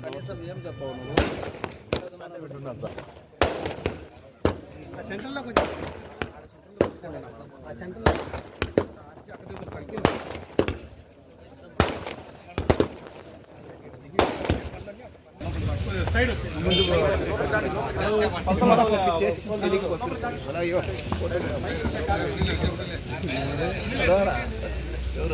కనీసం ఏం చెప్పవు నువ్వు? ఆ సెంటర్లో కొంచెం ఆ సెంటర్లో చూడ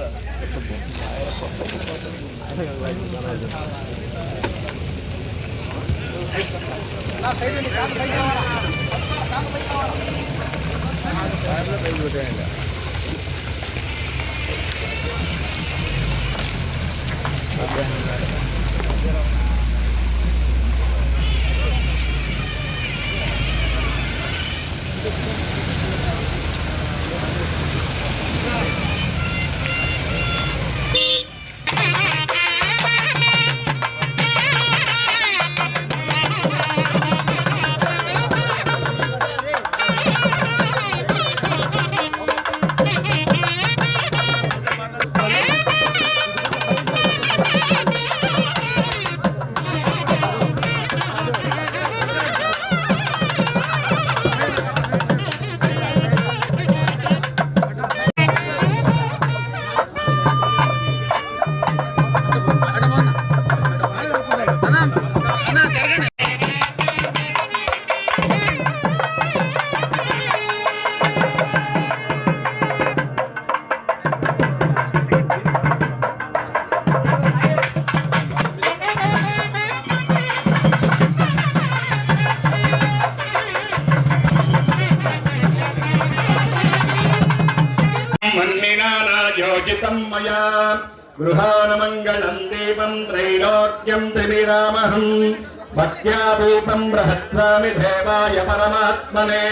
गृहानमङ्गलम् दीपम् त्रैलोक्यम् त्रिविरामहम् भक्त्या बृहत्सामि देवाय परमात्मने।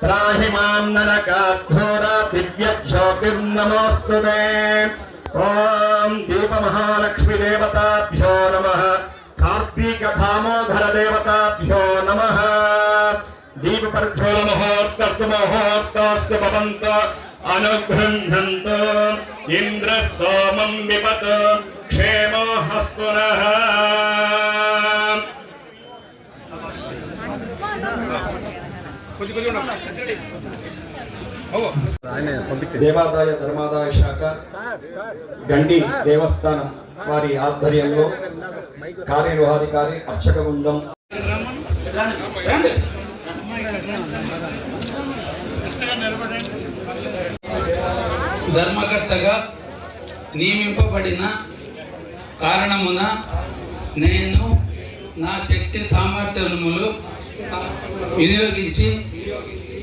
त्राहि माम् नरकाघोरा दिव्यक्षोतिर्नमोऽस्तु ते। ॐ दीपमहालक्ष्मीदेवताभ्यो नमः। कार्तीकधामोधरदेवताभ्यो नमः। दीपपर्क्षोणमुहूर्तस्य मुहूर्तास्य भवन्त అనుగృహ్ణంత ఇంద్రస్తోమం విపత్ క్షేమో హస్తు దేవాదాయ ధర్మాదాయ శాఖ గండి దేవస్థానం వారి ఆధ్వర్యంలో కార్యనిర్వహాధికారి అర్చక బృందం ధర్మకర్తగా నియమింపబడిన కారణమున నేను నా శక్తి సామర్థ్యములు వినియోగించి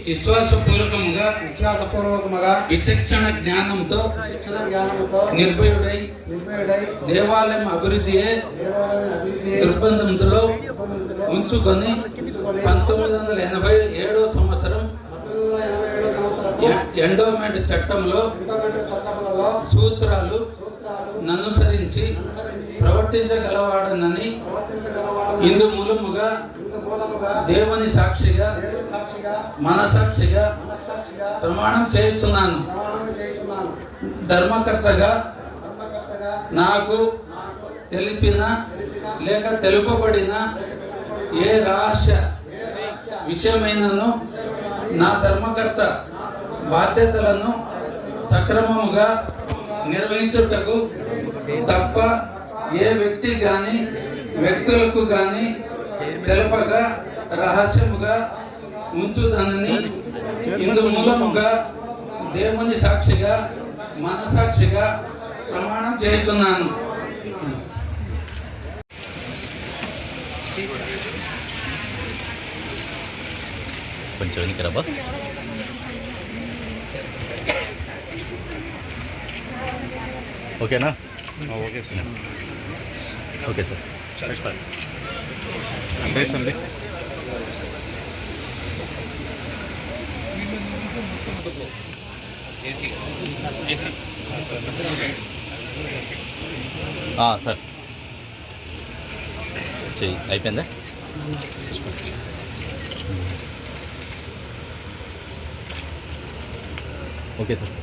విశ్వాసపూర్వకముగా విశ్వాసపూర్వకముగా విచక్షణ జ్ఞానంతో శిక్షణ జ్ఞానముతో నిర్భయుడై నిర్భయుడై దేవాలయం అభివృద్ధి ఒప్పందంలో ఉంచుకొని పంతొమ్మిది వందల ఎనభై ఏడో సంవత్సరం పంతొమ్మిది వందల ఎనభై ఏడో సంవత్సరము ఎ- ఎండోమెంట్ చట్టంలో సూత్రాలు ననుసరించి అనుసరించి ప్రవర్తించగలవాడనని ఇందు మూలముగా దేవుని సాక్షిగా మన సాక్షిగా మనసాక్షిగా ప్రమాణం చేయుచున్నాను. చేస్తున్నాను ధర్మకర్తగా ధర్మకర్తగా నాకు తెలిపిన లేక తెలుపబడిన ఏ రహస్య విషయమైనను నా ధర్మకర్త బాధ్యతలను సక్రమముగా నిర్వహించుటకు తప్ప ఏ వ్యక్తి కానీ వ్యక్తులకు కానీ తెలపగా రహస్యముగా ఉంచుదనని ఇందు మూలముగా దేవుని సాక్షిగా మనసాక్షిగా ప్రమాణం చేస్తున్నాను కొంచెం వెనక్కి ఓకేనా? Okay sir. Okay sir. Sir sir. చెయ్యి. అయిపోయిందా? Okay sir.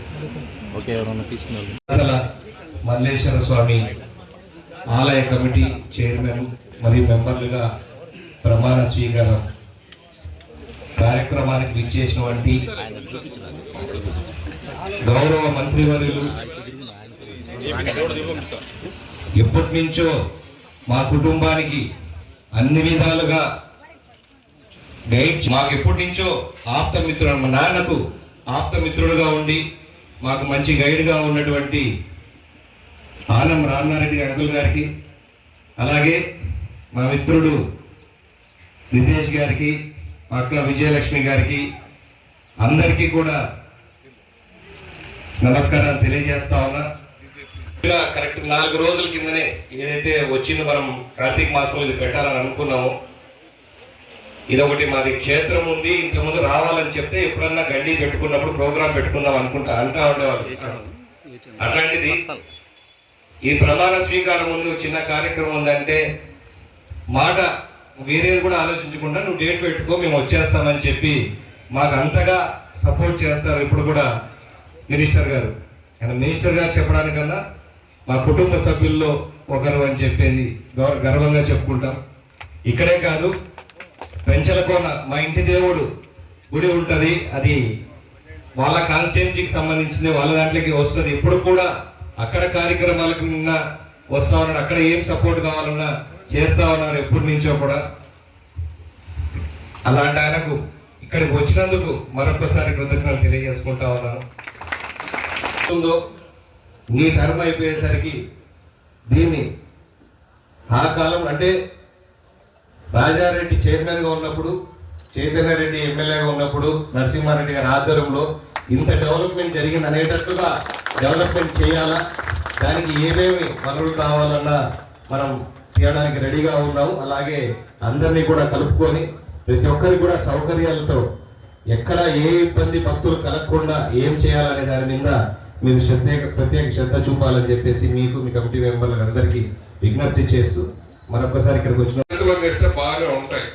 ఓకే ఎవరన్నా మల్లేశ్వర స్వామి ఆలయ కమిటీ చైర్మన్ మరియు మెంబర్లుగా ప్రమాణ స్వీకారం కార్యక్రమానికి విచ్చేసినటువంటి గౌరవ మంత్రివర్యులు ఎప్పటి నుంచో మా కుటుంబానికి అన్ని విధాలుగా గైడ్ మాకు ఎప్పటి నుంచో ఆప్త మిత్రుడు మా నాన్నకు ఆప్త మిత్రుడుగా ఉండి మాకు మంచి గైడ్గా ఉన్నటువంటి ఆనం రామారెడ్డి అంకుల్ గారికి అలాగే మా మిత్రుడు నితేష్ గారికి అక్క విజయలక్ష్మి గారికి అందరికీ కూడా నమస్కారాలు తెలియజేస్తా ఉన్నా. కరెక్ట్ నాలుగు రోజుల కిందనే ఏదైతే వచ్చిందో మనం కార్తీక మాసంలో ఇది పెట్టాలని అనుకున్నామో ఇదొకటి మాది క్షేత్రం ఉంది ఇంతకుముందు రావాలని చెప్తే ఎప్పుడన్నా గడ్డి పెట్టుకున్నప్పుడు ప్రోగ్రాం పెట్టుకుందాం అనుకుంటా అంటా ఉండేవాళ్ళు. అట్లాంటిది ఈ ప్రమాణ స్వీకారం ముందు చిన్న కార్యక్రమం ఉందంటే మాట వేరేది కూడా ఆలోచించకుండా నువ్వు డేట్ పెట్టుకో మేము వచ్చేస్తామని చెప్పి మాకు అంతగా సపోర్ట్ చేస్తారు ఇప్పుడు కూడా మినిస్టర్ గారు. ఆయన మినిస్టర్ గారు చెప్పడానికన్నా మా కుటుంబ సభ్యుల్లో ఒకరు అని చెప్పేది గౌర- గర్వంగా చెప్పుకుంటాం. ఇక్కడే కాదు పెంచలకోన మా ఇంటి దేవుడు గుడి ఉంటుంది. అది వాళ్ళ కాన్స్టిట్యున్సీకి సంబంధించింది వాళ్ళ దాంట్లోకి వస్తుంది. ఇప్పుడు కూడా అక్కడ కార్యక్రమాలకు నిన్న వస్తా ఉన్నాడు. అక్కడ ఏం సపోర్ట్ కావాలన్నా చేస్తా ఉన్నారు ఎప్పటి నుంచో కూడా. అలాంటి ఆయనకు ఇక్కడికి వచ్చినందుకు మరొకసారి కృతజ్ఞతలు తెలియజేసుకుంటా ఉన్నాను. ఉందో నీ ధర్మ అయిపోయేసరికి దీన్ని ఆ కాలం అంటే రాజారెడ్డి చైర్మన్గా ఉన్నప్పుడు చైతన్య రెడ్డి ఎమ్మెల్యేగా ఉన్నప్పుడు నరసింహారెడ్డి గారి ఆధ్వర్యంలో ఇంత డెవలప్మెంట్ జరిగింది అనేటట్లుగా డెవలప్మెంట్ చేయాలా? దానికి ఏమేమి పనులు కావాలన్నా మనం చేయడానికి రెడీగా ఉన్నాము అలాగే అందరినీ కూడా కలుపుకొని ప్రతి ఒక్కరికి కూడా సౌకర్యాలతో ఎక్కడ ఏ ఇబ్బంది భక్తులు కలగకుండా ఏం చేయాలనే దాని మీద మీరు ప్రత్యేక ప్రత్యేక శ్రద్ధ చూపాలని చెప్పేసి మీకు మీ కమిటీ మెంబర్లకు అందరికీ విజ్ఞప్తి చేస్తూ మరొకసారి ఇక్కడికి వచ్చిన చేతిలో చేస్తే బాగానే ఉంటాయి.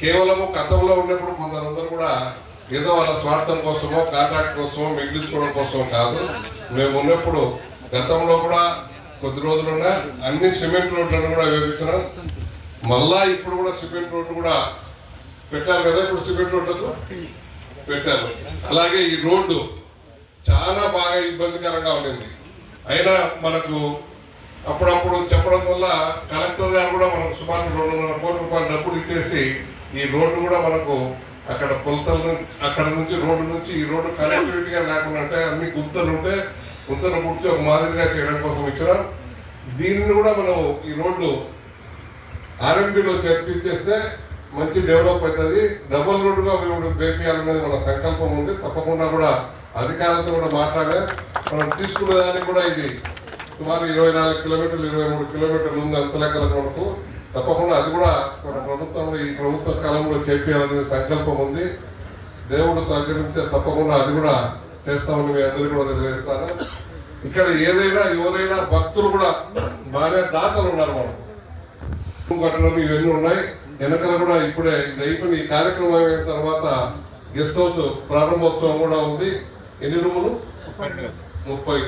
కేవలము గతంలో ఉన్నప్పుడు కొందరందరూ కూడా ఏదో వాళ్ళ స్వార్థం కోసమో కాంట్రాక్ట్ కోసమో మిగిలించుకోవడం కోసమో కాదు. మేము ఉన్నప్పుడు గతంలో కూడా కొద్ది రోజులుగా అన్ని సిమెంట్ రోడ్లను కూడా వేపించడం. మళ్ళా ఇప్పుడు కూడా సిమెంట్ రోడ్డు కూడా పెట్టారు కదా ఇప్పుడు సిమెంట్ రోడ్లకు పెట్టారు. అలాగే ఈ రోడ్డు చాలా బాగా ఇబ్బందికరంగా ఉండింది. అయినా మనకు అప్పుడప్పుడు చెప్పడం వల్ల కలెక్టర్ గారు కూడా మనకు సుమారు రెండున్నర కోట్ల రూపాయలు డబ్బులు ఇచ్చేసి ఈ రోడ్డు కూడా మనకు అక్కడ కొలతల నుంచి అక్కడ నుంచి రోడ్డు నుంచి ఈ రోడ్డు కనెక్టివిటీగా లేకుండా అంటే అన్ని గుంతలు ఉంటే గుంతలు పుట్టి ఒక మాదిరిగా చేయడం కోసం ఇచ్చిన. దీన్ని కూడా మనం ఈ రోడ్డు ఆర్ఎంపీలో చేర్పించేస్తే మంచి డెవలప్ అవుతుంది. డబుల్ రోడ్డుగా మేము వేపియాలనేది మన సంకల్పం ఉంది. తప్పకుండా కూడా అధికారులతో కూడా మాట్లాడే మనం తీసుకునే దానికి కూడా ఇది సుమారు ఇరవై నాలుగు కిలోమీటర్లు ఇరవై మూడు కిలోమీటర్లు ఉంది అంత లెక్కల వరకు తప్పకుండా అది కూడా మన ప్రభుత్వంలో ఈ ప్రభుత్వ కాలంలో చేపించాలనే సంకల్పం ఉంది. దేవుడు సహకరించే తప్పకుండా అది కూడా చేస్తామని మీ అందరికీ కూడా తెలియజేస్తాను. ఇక్కడ ఏదైనా ఎవరైనా భక్తులు కూడా బాగా దాతలు ఉన్నారు మనం. ఘటనలు ఇవన్నీ ఉన్నాయి. వెనకాల కూడా ఇప్పుడే ఇది అయిపోయిన ఈ కార్యక్రమం అయిన తర్వాత గెస్ట్ హౌస్ ప్రారంభోత్సవం కూడా ఉంది. ఎన్ని రూములు? ముప్పై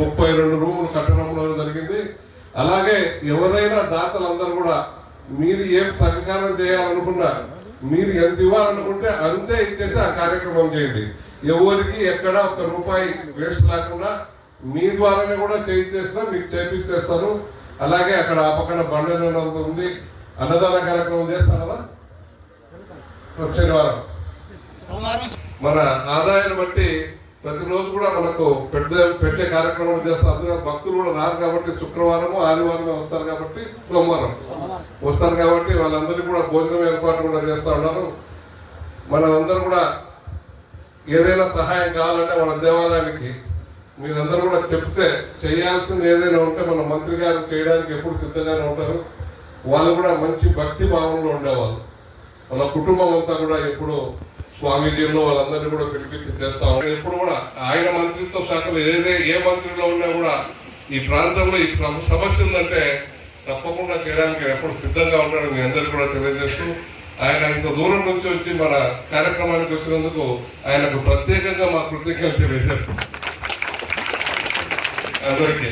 ముప్పై రెండు. రూములు కట్టడంలో జరిగింది. అలాగే ఎవరైనా దాతలందరూ కూడా మీరు ఏం సహకారం చేయాలనుకున్నా మీరు ఎంత ఇవ్వాలనుకుంటే అంతే ఇచ్చేసి ఆ కార్యక్రమం చేయండి. ఎవరికి ఎక్కడ ఒక్క రూపాయి వేస్ట్ లేకుండా మీ ద్వారానే కూడా చేయించేసినా మీకు చేపిస్తేస్తాను అలాగే అక్కడ ఆ పక్కన బండ ఉంది. అన్నదాన కార్యక్రమం చేస్తారా శనివారం. మన ఆదాయాన్ని బట్టి ప్రతిరోజు కూడా మనకు పెద్ద పెట్టే కార్యక్రమం చేస్తారు అందులో భక్తులు కూడా రారు కాబట్టి శుక్రవారము ఆదివారం వస్తారు కాబట్టి సోమవారం. వస్తారు కాబట్టి వాళ్ళందరికీ కూడా భోజనం ఏర్పాటు కూడా చేస్తూ ఉన్నారు. మనం కూడా ఏదైనా సహాయం కావాలంటే మన దేవాలయానికి మీరందరూ కూడా చెప్తే చేయాల్సింది ఏదైనా ఉంటే మన మంత్రి గారు చేయడానికి ఎప్పుడు సిద్ధంగానే ఉంటారు. వాళ్ళు కూడా మంచి భక్తి భావంలో ఉండేవాళ్ళు. వాళ్ళ కుటుంబం అంతా కూడా ఎప్పుడు స్వామీజీలో వాళ్ళందరినీ కూడా పిలిపించి చేస్తా ఎప్పుడు కూడా ఆయన మంత్రిత్వ శాఖలో ఏదే ఏ మంత్రిలో ఉన్నా కూడా ఈ ప్రాంతంలో ఈ సమస్య ఉందంటే తప్పకుండా చేయడానికి ఎప్పుడు సిద్ధంగా ఉంటాడు మీ అందరికీ కూడా తెలియజేస్తూ ఆయన ఇంత దూరం నుంచి వచ్చి మన కార్యక్రమానికి వచ్చినందుకు ఆయనకు ప్రత్యేకంగా మా కృతజ్ఞతలు తెలియజేస్తాం అందరికీ.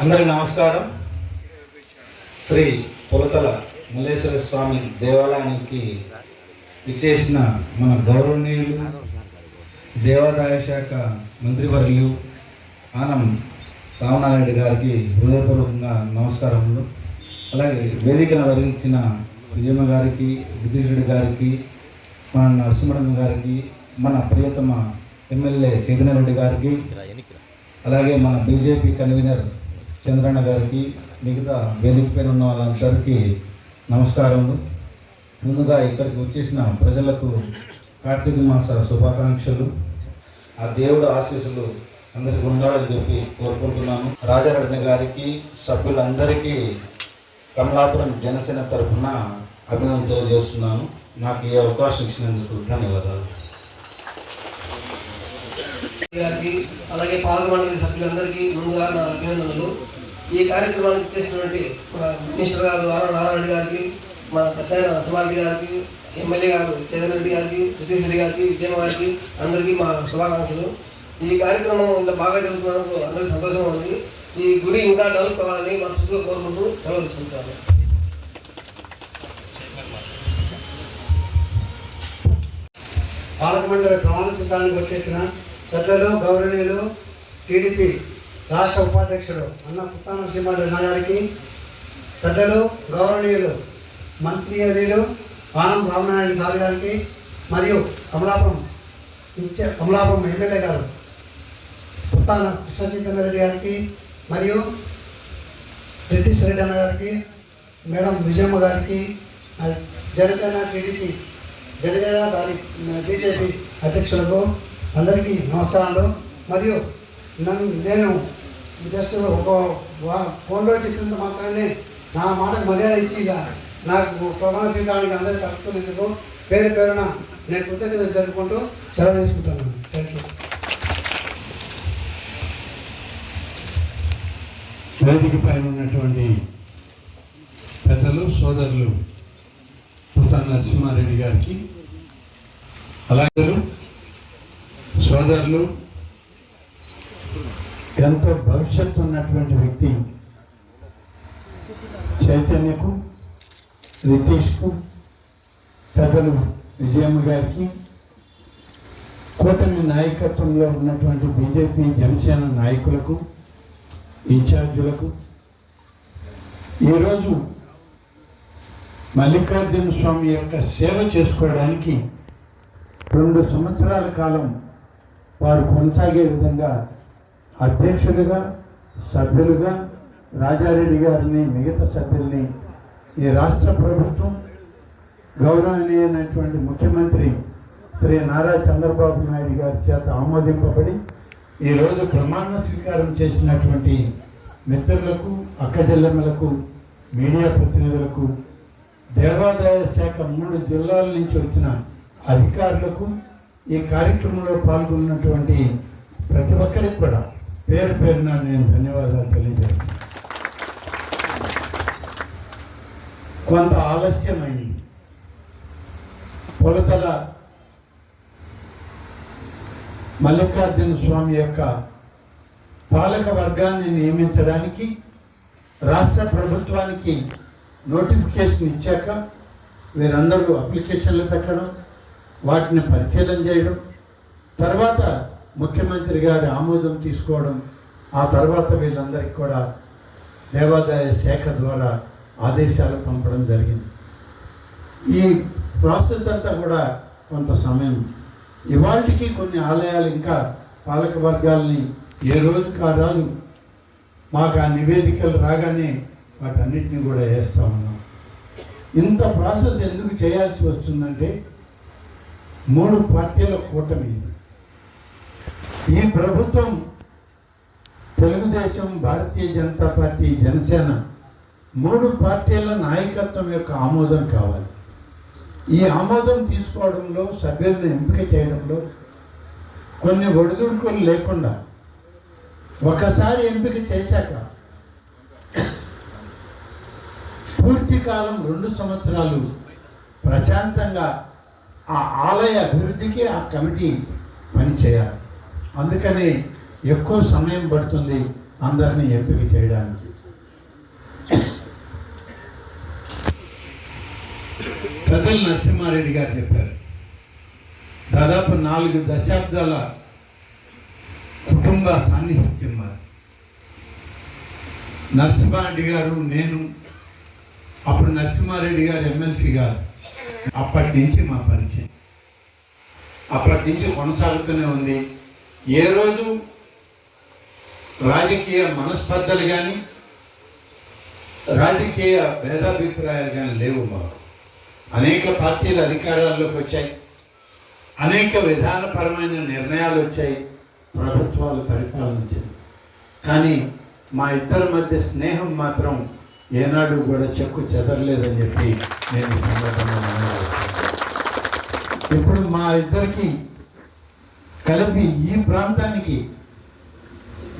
అందరి నమస్కారం. శ్రీ పులతల మల్లేశ్వర స్వామి దేవాలయానికి ఇచ్చేసిన మన గౌరవనీయులు దేవాదాయ శాఖ మంత్రివర్యులు ఆనం రామనారాయణ గారికి హృదయపూర్వకంగా నమస్కారములు. అలాగే వేదికను వరించిన విజయమ్మ గారికి విద్యుషుడి గారికి మన నరసింహన్ గారికి మన ప్రియతమ ఎమ్మెల్యే చైతన్యరెడ్డి గారికి అలాగే మన బీజేపీ కన్వీనర్ చంద్రన్న గారికి మిగతా వేదిక పైన ఉన్న వాళ్ళందరికీ నమస్కారములు. ముందుగా ఇక్కడికి వచ్చేసిన ప్రజలకు కార్తీక మాస శుభాకాంక్షలు. ఆ దేవుడు ఆశీస్సులు అందరికి ఉండాలని చెప్పి కోరుకుంటున్నాను. రాజారెడ్డి గారికి సభ్యులందరికీ కమలాపురం జనసేన తరఫున అభినందన తెలియజేస్తున్నాను. నాకు ఈ అవకాశం ఇచ్చినందుకు ధన్యవాదాలు. గారికి అలాగే పాల్గొండే సభ్యులందరికీ ముందుగా నా అభినందనలు. ఈ కార్యక్రమానికి చేసినటువంటి మన మినిస్టర్ గారు ఆర్ నారాయణ గారికి మన పెద్ద నరసింహారెడ్డి గారికి ఎమ్మెల్యే గారు జగన్ రెడ్డి గారికి సతీష్ రెడ్డి గారికి విజయమ్మ గారికి అందరికీ మా శుభాకాంక్షలు. ఈ కార్యక్రమం ఇంత బాగా జరుగుతున్నందుకు అందరికీ సంతోషంగా ఉంది. ఈ గుడి ఇంకా డెవలప్ కావాలని మనస్ఫూర్తిగా కోరుకుంటూ సెలవు తీసుకుంటాను పాలకమండలి ప్రమాణ సిద్ధానికి వచ్చేసిన పెద్దలు గౌరవనీయులు టీడీపీ రాష్ట్ర ఉపాధ్యక్షుడు అన్న పుత్తా నరసింహారెడ్డి గారికి పెద్దలు గౌరవనీయులు మంత్రివర్యులు ఆనం రామనారాయణ సార్ గారికి మరియు కమలాపురం ఇచ్చే కమలాపురం ఎమ్మెల్యే గారు పుత్తాన కృష్ణ చైతన్య రెడ్డి గారికి మరియు రితీష్ రెడ్డి అన్న గారికి మేడం విజయమ్మ గారికి Janasena TDP Janasena sorry BJP అధ్యక్షులకు అందరికీ నమస్కారాలు. మరియు నన్ను నేను జస్ట్ ఒక ఫోన్లో చెప్పినంత మాత్రమే నా మాటకు మర్యాద ఇచ్చి నాకు ప్రమాణ స్వీకారానికి అందరూ కలుసుకునేందుకు పేరు పేరున నేను కృతజ్ఞత జరుపుకుంటూ సెలవు తీసుకుంటున్నాను. థ్యాంక్ యూ వేదిక పైన ఉన్నటువంటి పెద్దలు సోదరులు పుతా నరసింహారెడ్డి గారికి అలాగే సోదరులు ఎంతో భవిష్యత్తు ఉన్నటువంటి వ్యక్తి. చైతన్యకు రితీష్కు పెద్దలు విజయమ్మ గారికి కూటమి నాయకత్వంలో ఉన్నటువంటి బీజేపీ జనసేన నాయకులకు ఇన్ఛార్జులకు ఈరోజు మల్లికార్జున స్వామి యొక్క సేవ చేసుకోవడానికి రెండు సంవత్సరాల కాలం వారు కొనసాగే విధంగా అధ్యక్షులుగా సభ్యులుగా రాజారెడ్డి గారిని మిగతా సభ్యుల్ని ఈ రాష్ట్ర ప్రభుత్వం గౌరవనీయమైనటువంటి ముఖ్యమంత్రి శ్రీ నారా చంద్రబాబు నాయుడు గారి చేత ఆమోదింపబడి ఈరోజు ప్రమాణ స్వీకారం చేసినటువంటి మిత్రులకు అక్కజల్లెమ్మలకు మీడియా ప్రతినిధులకు దేవాదాయ శాఖ మూడు జిల్లాల నుంచి వచ్చిన అధికారులకు ఈ కార్యక్రమంలో పాల్గొన్నటువంటి ప్రతి ఒక్కరికి కూడా పేరు పేరున నేను ధన్యవాదాలు తెలియజేస్తాను. కొంత ఆలస్యమైంది. పొలతల మల్లికార్జున స్వామి యొక్క పాలక వర్గాన్ని నియమించడానికి రాష్ట్ర ప్రభుత్వానికి నోటిఫికేషన్ ఇచ్చాక వీరందరూ అప్లికేషన్లు పెట్టడం వాటిని పరిశీలన చేయడం తర్వాత ముఖ్యమంత్రి గారి ఆమోదం తీసుకోవడం ఆ తర్వాత వీళ్ళందరికీ కూడా దేవాదాయ శాఖ ద్వారా ఆదేశాలు పంపడం జరిగింది. ఈ ప్రాసెస్ అంతా కూడా కొంత సమయం. ఇవాళకి కొన్ని ఆలయాలు ఇంకా పాలక వర్గాల్ని ఏ రోజు కారాలు మాకు ఆ నివేదికలు రాగానే వాటన్నిటిని కూడా వేస్తా ఉన్నాం. ఇంత ప్రాసెస్ ఎందుకు చేయాల్సి వస్తుందంటే మూడు పార్టీల కూటమి ఇది. ఈ ప్రభుత్వం తెలుగుదేశం భారతీయ జనతా పార్టీ జనసేన మూడు పార్టీల నాయకత్వం యొక్క ఆమోదం కావాలి. ఈ ఆమోదం తీసుకోవడంలో సభ్యులను ఎంపిక చేయడంలో కొన్ని ఒడిదుడుకులు లేకుండా ఒకసారి ఎంపిక చేశాక పూర్తి కాలం రెండు సంవత్సరాలు ప్రశాంతంగా ఆ ఆలయ అభివృద్ధికి ఆ కమిటీ పనిచేయాలి. అందుకని ఎక్కువ సమయం పడుతుంది అందరినీ ఎంపిక చేయడానికి. పెద్దలు నరసింహారెడ్డి గారు చెప్పారు. దాదాపు నాలుగు దశాబ్దాల కుటుంబ సాన్నిహిత్యం మరి నరసింహారెడ్డి గారు నేను అప్పుడు నరసింహారెడ్డి గారు ఎమ్మెల్సీ గారు. అప్పటి నుంచి మా పరిచయం. అప్పటి నుంచి కొనసాగుతూనే ఉంది. ఏ రోజు రాజకీయ మనస్పర్ధలు కానీ రాజకీయ భేదాభిప్రాయాలు కానీ లేవు మాకు. అనేక పార్టీలు అధికారాల్లోకి వచ్చాయి. అనేక విధానపరమైన నిర్ణయాలు వచ్చాయి. ప్రభుత్వాలు పరిపాలించింది కానీ మా ఇద్దరి మధ్య స్నేహం మాత్రం ఏనాడు కూడా చెక్కు చెదరలేదని చెప్పి నేను ఈ సందర్భంగా ఇప్పుడు మా ఇద్దరికి కలిపి ఈ ప్రాంతానికి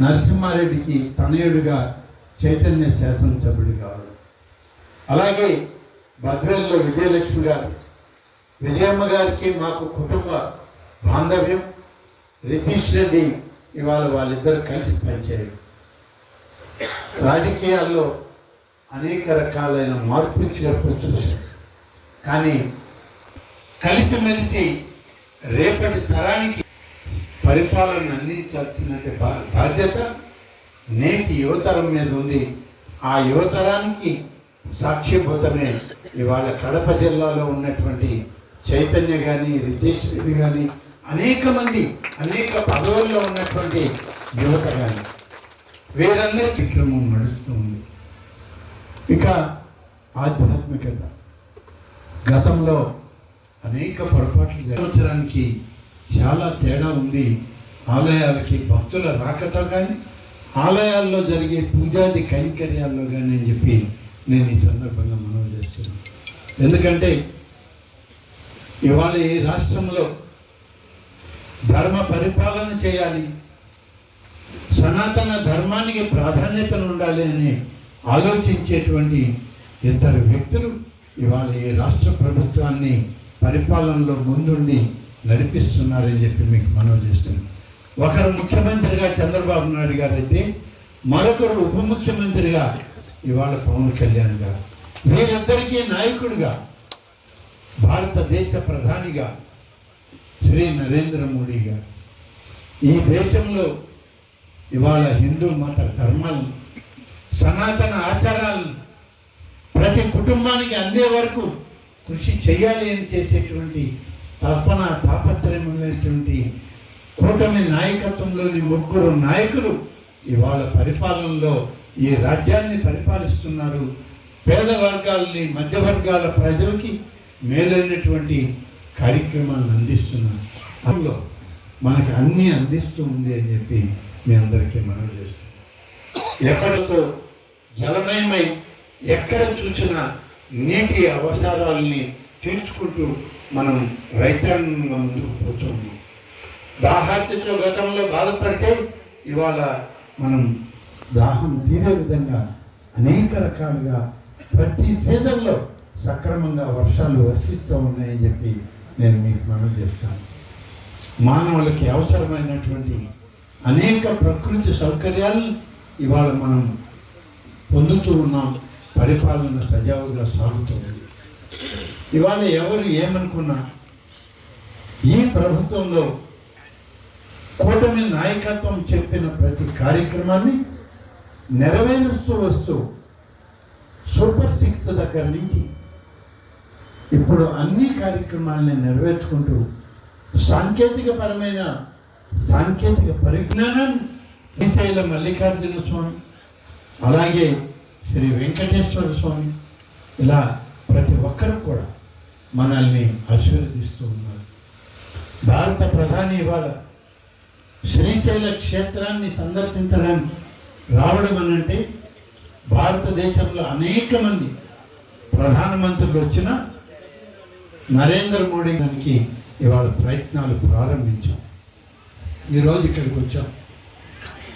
నరసింహారెడ్డికి తనయుడిగా చైతన్య శాసనసభ్యుడు కావడం అలాగే బద్వేల్లో విజయలక్ష్మి గారు. విజయమ్మ గారికి మాకు కుటుంబ బాంధవ్యం. రితీష్ రెడ్డి ఇవాళ వాళ్ళిద్దరు కలిసి పనిచేయడం. రాజకీయాల్లో అనేక రకాలైన మార్పులు చేర్పులు చూశాం. కానీ కలిసిమెలిసి రేపటి తరానికి పరిపాలన అందించాల్సిన బా- బాధ్యత నేటి యువతరం మీద ఉంది. ఆ యువతరానికి సాక్ష్యభూతమే ఇవాళ కడప జిల్లాలో ఉన్నటువంటి చైతన్య కానీ రితేష్ రెడ్డి కానీ అనేక మంది అనేక పదవుల్లో ఉన్నటువంటి యువత కానీ వీరందరి విక్రమం నడుస్తూ ఉంది. ఇక ఆధ్యాత్మికత. గతంలో అనేక పొరపాట్లు సంవత్సరానికి చాలా తేడా ఉంది. ఆలయాలకి భక్తుల రాకతో కానీ ఆలయాల్లో జరిగే పూజాది కైంకర్యాల్లో కానీ అని చెప్పి నేను ఈ సందర్భంగా మనవి చేస్తున్నాను. ఎందుకంటే ఇవాళ ఈ రాష్ట్రంలో ధర్మ పరిపాలన చేయాలి సనాతన ధర్మానికి ప్రాధాన్యతను ఉండాలి అని ఆలోచించేటువంటి ఇద్దరు వ్యక్తులు ఇవాళ ఈ రాష్ట్ర ప్రభుత్వాన్ని పరిపాలనలో ముందుండి నడిపిస్తున్నారని చెప్పి మీకు మనవి చేస్తున్నాం ఒకరు ముఖ్యమంత్రిగా చంద్రబాబు నాయుడు గారు అయితే మరొకరు ఉప ముఖ్యమంత్రిగా ఇవాళ పవన్ కళ్యాణ్ గారు. వీరిద్దరికీ నాయకుడిగా భారతదేశ ప్రధానిగా శ్రీ నరేంద్ర మోడీ గారు. ఈ దేశంలో ఇవాళ హిందూ మత ధర్మాలు సనాతన ఆచారాలు ప్రతి కుటుంబానికి అందే వరకు కృషి చేయాలి అని చేసేటువంటి తపన తాపత్రయమైనటువంటి కూటమి నాయకత్వంలోని ముగ్గురు నాయకులు ఇవాళ పరిపాలనలో ఈ రాజ్యాన్ని పరిపాలిస్తున్నారు. పేద వర్గాలని మధ్య వర్గాల ప్రజలకి మేలైనటువంటి కార్యక్రమాలను అందిస్తున్నారు. అందులో మనకు అన్నీ అందిస్తూ ఉంది అని చెప్పి మీ అందరికీ మనవి చేస్తున్నాం ఎక్కడితో జలమయమై ఎక్కడ చూసినా నీటి అవసరాలని తీర్చుకుంటూ మనం రైతాంగంగా ముందుకు పోతున్నాం దాహార్తితో గతంలో బాధపడితే ఇవాళ మనం దాహం తీరే విధంగా అనేక రకాలుగా ప్రతి సీజన్లో సక్రమంగా వర్షాలు వర్షిస్తూ ఉన్నాయని చెప్పి నేను మీకు మనం చెప్తాను. మానవులకి అవసరమైనటువంటి అనేక ప్రకృతి సౌకర్యాలు ఇవాళ మనం పొందుతూ ఉన్నాం. పరిపాలన సజావుగా సాగుతుంది ఇవాళ ఎవరు ఏమనుకున్నా ఈ ప్రభుత్వంలో కూటమి నాయకత్వం చెప్పిన ప్రతి కార్యక్రమాన్ని నెరవేరుస్తూ వస్తూ సూపర్ సిక్స్ దగ్గర నుంచి ఇప్పుడు అన్ని కార్యక్రమాలని నెరవేర్చుకుంటూ సాంకేతిక పరమైన సాంకేతిక పరిజ్ఞానం శ్రీశైల మల్లికార్జున స్వామి అలాగే శ్రీ వెంకటేశ్వర స్వామి ఇలా ప్రతి ఒక్కరు కూడా మనల్ని ఆశీర్వదిస్తూ ఉన్నారు. భారత ప్రధాని ఇవాళ శ్రీశైల క్షేత్రాన్ని సందర్శించడానికి రావడం అనంటే భారతదేశంలో అనేక మంది ప్రధానమంత్రులు వచ్చిన నరేంద్ర మోడీ దానికి ఇవాళ ప్రయత్నాలు ప్రారంభించాం. ఈరోజు ఇక్కడికి వచ్చాం.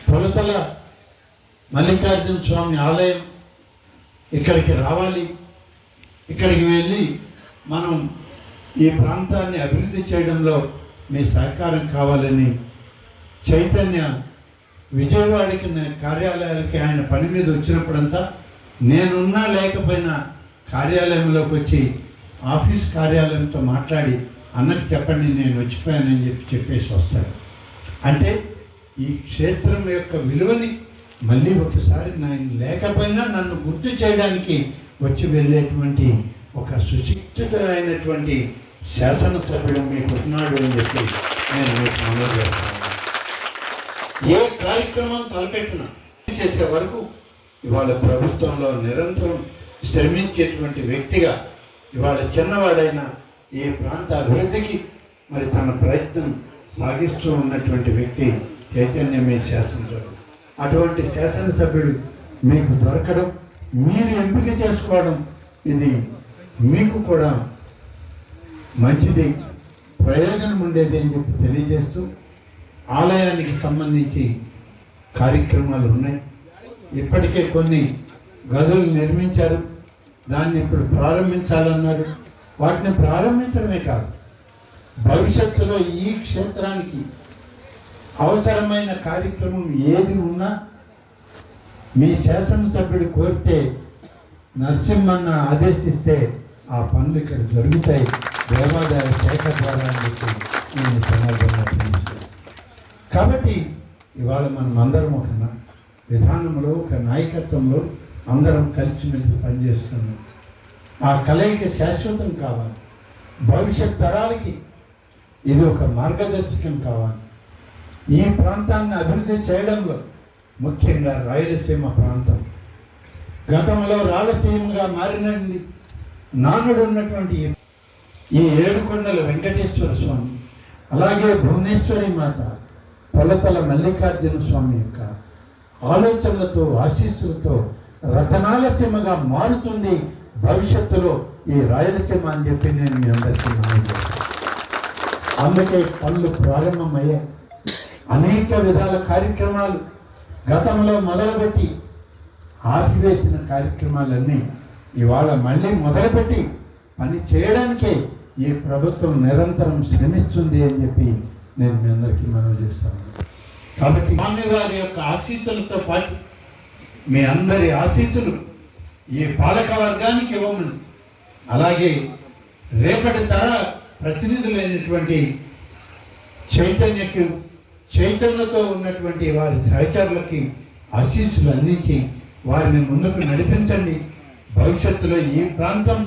తొలతల మల్లికార్జున స్వామి ఆలయం ఇక్కడికి రావాలి. ఇక్కడికి వెళ్ళి మనం ఈ ప్రాంతాన్ని అభివృద్ధి చేయడంలో మీ సహకారం కావాలని చైతన్య విజయవాడకి కార్యాలయాలకి ఆయన పని మీద వచ్చినప్పుడంతా నేనున్నా లేకపోయినా కార్యాలయంలోకి వచ్చి ఆఫీస్ కార్యాలయంతో మాట్లాడి అన్నకు చెప్పండి నేను వచ్చిపోయానని చెప్పి చెప్పేసి వస్తాడు. అంటే ఈ క్షేత్రం యొక్క విలువని మళ్ళీ ఒకసారి నేను లేకపోయినా నన్ను గుర్తు చేయడానికి వచ్చి వెళ్ళేటువంటి ఒక సుశిక్షితుడైనటువంటి శాసనసభ్యుడు మీకు ఉన్నాడు అని చెప్పి నేను మీకు మనవి చేస్తాను. ఏ కార్యక్రమం తలపెట్టినా చేసే వరకు ఇవాళ ప్రభుత్వంలో నిరంతరం శ్రమించేటువంటి వ్యక్తిగా ఇవాళ చిన్నవాడైన ఈ ప్రాంత అభివృద్ధికి మరి తన ప్రయత్నం సాగిస్తూ ఉన్నటువంటి వ్యక్తి చైతన్యమే శాసనసభ్యుడు. అటువంటి శాసనసభ్యుడు మీకు దొరకడం మీరు ఎంపిక చేసుకోవడం ఇది మీకు కూడా మంచిది ప్రయోజనం ఉండేది అని చెప్పి తెలియజేస్తూ ఆలయానికి సంబంధించి కార్యక్రమాలు ఉన్నాయి. ఇప్పటికే కొన్ని గదులు నిర్మించారు. దాన్ని ఇప్పుడు ప్రారంభించాలన్నారు. వాటిని ప్రారంభించడమే కాదు భవిష్యత్తులో ఈ క్షేత్రానికి అవసరమైన కార్యక్రమం ఏది ఉన్నా మీ శాసనసభ్యుడు కోరితే నరసింహన్న ఆదేశిస్తే ఆ పనులు ఇక్కడ జరుగుతాయి. దేవాదాయ శాఖ ద్వారా అని చెప్పి నేను సందర్భంగా తెలియజేస్తాను కాబట్టి ఇవాళ మనం అందరం ఒక విధానంలో ఒక నాయకత్వంలో అందరం కలిసిమెలిసి పనిచేస్తున్నాం. ఆ కలయిక శాశ్వతం కావాలి. భవిష్యత్ తరాలకి ఇది ఒక మార్గదర్శకం కావాలి. ఈ ప్రాంతాన్ని అభివృద్ధి చేయడంలో ముఖ్యంగా రాయలసీమ ప్రాంతం గతంలో రాయలసీమగా మారినండి నానుడు ఉన్నటువంటి ఈ ఏడుకొండల వెంకటేశ్వర స్వామి అలాగే భువనేశ్వరి మాత పొలతల మల్లికార్జున స్వామి యొక్క ఆలోచనలతో ఆశీస్సులతో రతనాలసీమగా మారుతుంది భవిష్యత్తులో ఈ రాయలసీమ అని చెప్పి నేను మీ అందరికీ అందుకే పనులు ప్రారంభమయ్యాయి అనేక విధాల కార్యక్రమాలు గతంలో మొదలుపెట్టి ఆపివేసిన కార్యక్రమాలన్నీ ఇవాళ మళ్ళీ మొదలుపెట్టి పని చేయడానికే ఈ ప్రభుత్వం నిరంతరం శ్రమిస్తుంది అని చెప్పి నేను మీ అందరికీ మనవి చేస్తాను. కాబట్టి స్వామివారి యొక్క ఆశీస్సులతో పాటు మీ అందరి ఆశీస్సులు ఈ పాలక వర్గానికి ఇవ్వమని. అలాగే రేపటి తర ప్రతినిధులైనటువంటి చైతన్యకి చైతన్యతో ఉన్నటువంటి వారి సహచరులకి ఆశీస్సులు అందించి వారిని ముందుకు నడిపించండి. భవిష్యత్తులో ఈ ప్రాంతం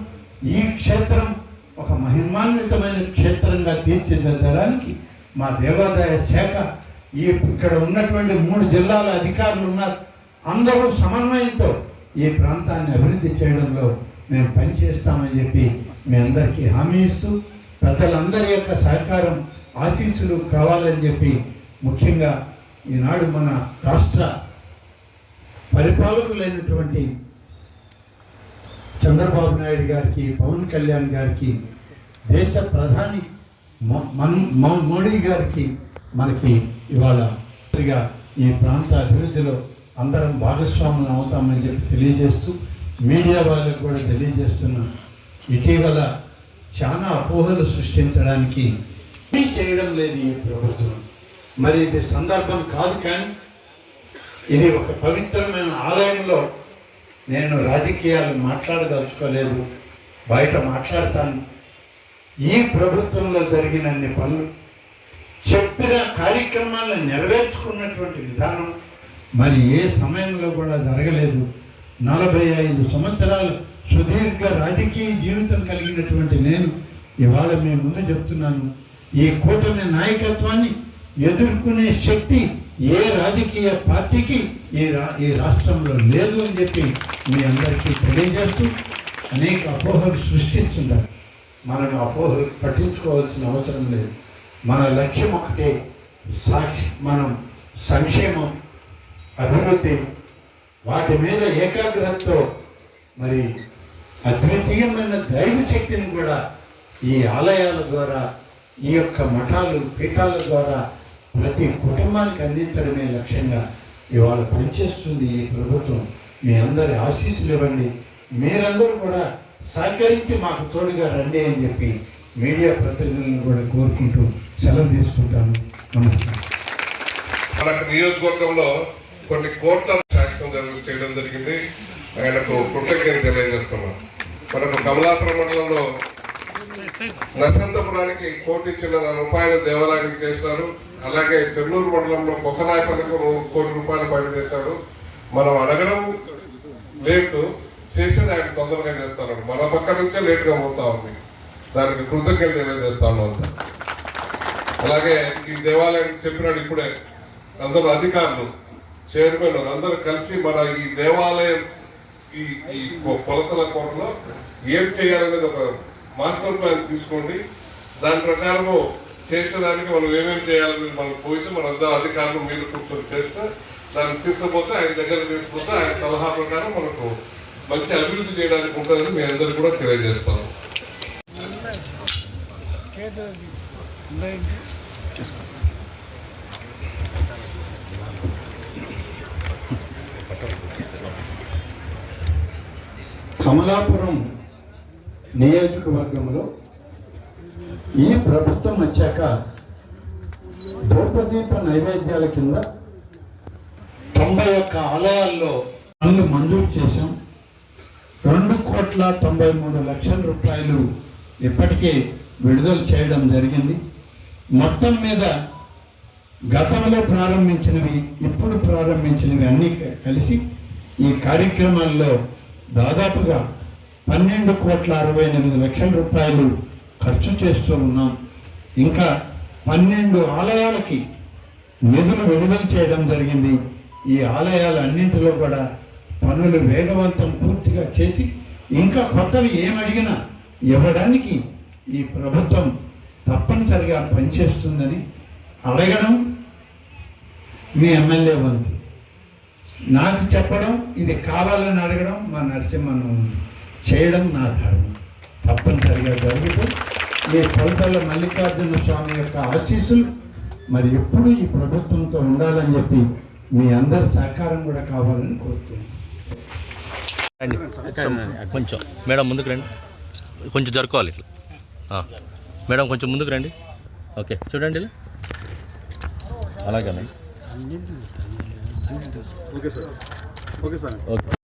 ఈ క్షేత్రం ఒక మహిమాన్వితమైన క్షేత్రంగా తీర్చిదిద్దడానికి మా దేవాదాయ శాఖ ఈ ఇక్కడ ఉన్నటువంటి మూడు జిల్లాల అధికారులు ఉన్నారు. అందరూ సమన్వయంతో ఈ ప్రాంతాన్ని అభివృద్ధి చేయడంలో మేము పనిచేస్తామని చెప్పి మీ అందరికీ హామీ ఇస్తూ పెద్దలందరి యొక్క సహకారం ఆశీస్సులు కావాలని చెప్పి ముఖ్యంగా ఈనాడు మన రాష్ట్ర పరిపాలకులైనటువంటి చంద్రబాబు నాయుడు గారికి పవన్ కళ్యాణ్ గారికి దేశ ప్రధాని మన్- మోడీ గారికి మనకి ఇవాళ ఈ ప్రాంత అభివృద్ధిలో అందరం భాగస్వాములు అవుతామని చెప్పి తెలియజేస్తూ మీడియా వాళ్ళకు కూడా తెలియజేస్తున్నాం. ఇటీవల చాలా అపోహలు సృష్టించడానికి ఏమీ చేయడం లేదు ఈ ప్రభుత్వం. మరి ఇది సందర్భం కాదు కానీ ఇది ఒక పవిత్రమైన ఆలయంలో నేను రాజకీయాలు మాట్లాడదలుచుకోలేదు బయట మాట్లాడతాను. ఈ ప్రభుత్వంలో జరిగినన్ని పనులు చెప్పిన కార్యక్రమాలను నెరవేర్చుకున్నటువంటి విధానం మరి ఏ సమయంలో కూడా జరగలేదు. నలభై ఐదు సంవత్సరాలు సుదీర్ఘ రాజకీయ జీవితం కలిగినటువంటి నేను ఇవాళ మీ ముందు చెప్తున్నాను. ఈ కూటమి నాయకత్వాన్ని ఎదుర్కొనే శక్తి ఏ రాజకీయ పార్టీకి ఈ రా ఈ రాష్ట్రంలో లేదు అని చెప్పి మీ అందరికీ తెలియజేస్తూ అనేక అపోహలు సృష్టిస్తున్నారు. మనం అపోహలు పట్టించుకోవాల్సిన అవసరం లేదు. మన లక్ష్యం ఒకటే సాక్షి మనం సంక్షేమం అభివృద్ధి వాటి మీద ఏకాగ్రతతో మరి అద్వితీయమైన దైవ శక్తిని కూడా ఈ ఆలయాల ద్వారా ఈ యొక్క మఠాలు పీఠాల ద్వారా ప్రతి కుటుంబానికి అందించడమే లక్ష్యంగా ఇవాళ పనిచేస్తుంది ఈ ప్రభుత్వం. మీ అందరి ఆశీస్సులు ఇవ్వండి. మీరందరూ కూడా సహకరించి మాకు తోడుగా రండి అని చెప్పి మీడియా ప్రతినిధులను కూడా కోరుకుంటూ సెలవు తీసుకుంటాను. నమస్కారం. మనకు నియోజకవర్గంలో కొన్ని కోట్ల శాంక్షన్ జరుగు చేయడం జరిగింది. ఆయనకు కృతజ్ఞత తెలియజేస్తున్నాం మనకు కమలాపురం మండలంలో నరసంతపురానికి కోటి చిన్న రూపాయలు దేవాలయానికి చేశారు. అలాగే చెన్నూరు మండలంలో బొక్కనాయపల్లికి నూ- కోటి రూపాయలు బయట చేశాడు మనం అడగడం లేటు చేసేది ఆయన తొందరగా చేస్తాడు మన పక్క నుంచే లేటుగా పోతా ఉంది. దానికి కృతజ్ఞత తెలియజేస్తాను అంత అలాగే ఈ దేవాలయానికి చెప్పినాడు ఇప్పుడే. అందరూ అధికారులు చైర్మన్ అందరూ కలిసి మన ఈ దేవాలయం ఈ ఈ కొలతల కొరలో ఏం చేయాలనేది ఒక మాస్టర్ ప్లాన్ తీసుకోండి. దాని ప్రకారము చేసేదానికి మనం ఏమేమి చేయాలని మనం పోయితే మన అందరూ అధికారులు మీరు కూర్చొని చేస్తే దాన్ని తీసుకుపోతే ఆయన దగ్గర తీసుకుపోతే ఆయన సలహా ప్రకారం మనకు మంచి అభివృద్ధి చేయడానికి ఉంటుందని మీ అందరికీ కూడా తెలియజేస్తాను. కమలాపురం నియోజకవర్గంలో ఈ ప్రభుత్వం వచ్చాక ధూపదీప నైవేద్యాల కింద తొంభై ఒక్క ఆలయాల్లో పనులు మంజూరు చేశాం. రెండు కోట్ల తొంభై మూడు లక్షల రూపాయలు ఇప్పటికే విడుదల చేయడం జరిగింది. మొత్తం మీద గతంలో ప్రారంభించినవి ఇప్పుడు ప్రారంభించినవి అన్నీ కలిసి ఈ కార్యక్రమాల్లో దాదాపుగా పన్నెండు కోట్ల అరవై ఎనిమిది లక్షల రూపాయలు ఖర్చు చేస్తూ ఉన్నాం. ఇంకా పన్నెండు ఆలయాలకి నిధులు విడుదల చేయడం జరిగింది. ఈ ఆలయాలన్నింటిలో కూడా పనులు వేగవంతం పూర్తిగా చేసి ఇంకా కొత్తవి ఏమడిగినా ఇవ్వడానికి ఈ ప్రభుత్వం తప్పనిసరిగా పనిచేస్తుందని అడగడం మీ ఎమ్మెల్యే వంతు. నాకు చెప్పడం ఇది కావాలని అడగడం మా ఉంది చేయడం నా ధర్మం. తప్పనిసరిగా జరుగుతూ ఈ కొలతల మల్లికార్జున స్వామి యొక్క ఆశీస్సులు మరి ఎప్పుడు ఈ ప్రభుత్వంతో ఉండాలని చెప్పి మీ అందరి సహకారం కూడా కావాలని కోరుతున్నాను. రండి. కొంచెం. మేడం ముందుకు రండి. కొంచెం జరుకోవాలి ఇట్లా. ఆ. మేడం కొంచెం ముందుకు రండి. ఓకే. చూడండి అలాగేనండి okay sir. Okay sir. Okay.